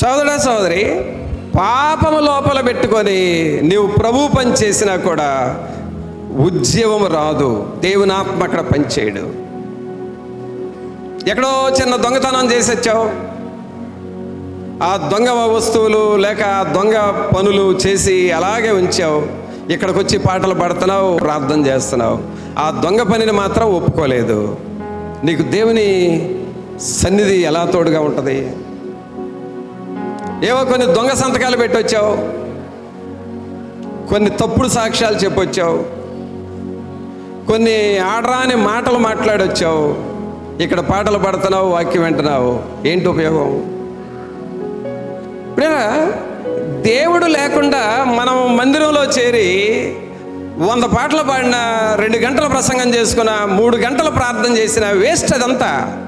సోదరా సోదరి పాపము లోపల పెట్టుకొని నీవు ప్రభు పని చేసినా కూడా ఉద్యమం రాదు. దేవుని ఆత్మ అక్కడ పనిచేయడు ఎక్కడో చిన్న దొంగతనం చేసొచ్చావు ఆ దొంగ వస్తువులు లేక దొంగ పనులు చేసి అలాగే ఉంచావు. ఇక్కడికి వచ్చి పాటలు పాడుతున్నావు ప్రార్థన చేస్తున్నావు. ఆ దొంగ పనిని మాత్రం ఒప్పుకోలేదు. నీకు దేవుని సన్నిధి ఎలా తోడుగా ఉంటుంది? ఏవో కొన్ని దొంగ సంతకాలు పెట్టొచ్చావు. కొన్ని తప్పుడు సాక్ష్యాలు చెప్పొచ్చావు. కొన్ని ఆడరాని మాటలు మాట్లాడొచ్చావు. ఇక్కడ పాటలు పాడుతున్నావు వాక్యం వింటున్నావు. ఏంటి ఉపయోగం? ఇప్పుడేనా దేవుడు లేకుండా మనం మందిరంలో చేరి వంద పాటలు పాడిన రెండు గంటల ప్రసంగం చేసుకున్న మూడు గంటలు ప్రార్థన చేసిన వేస్ట్ అదంతా.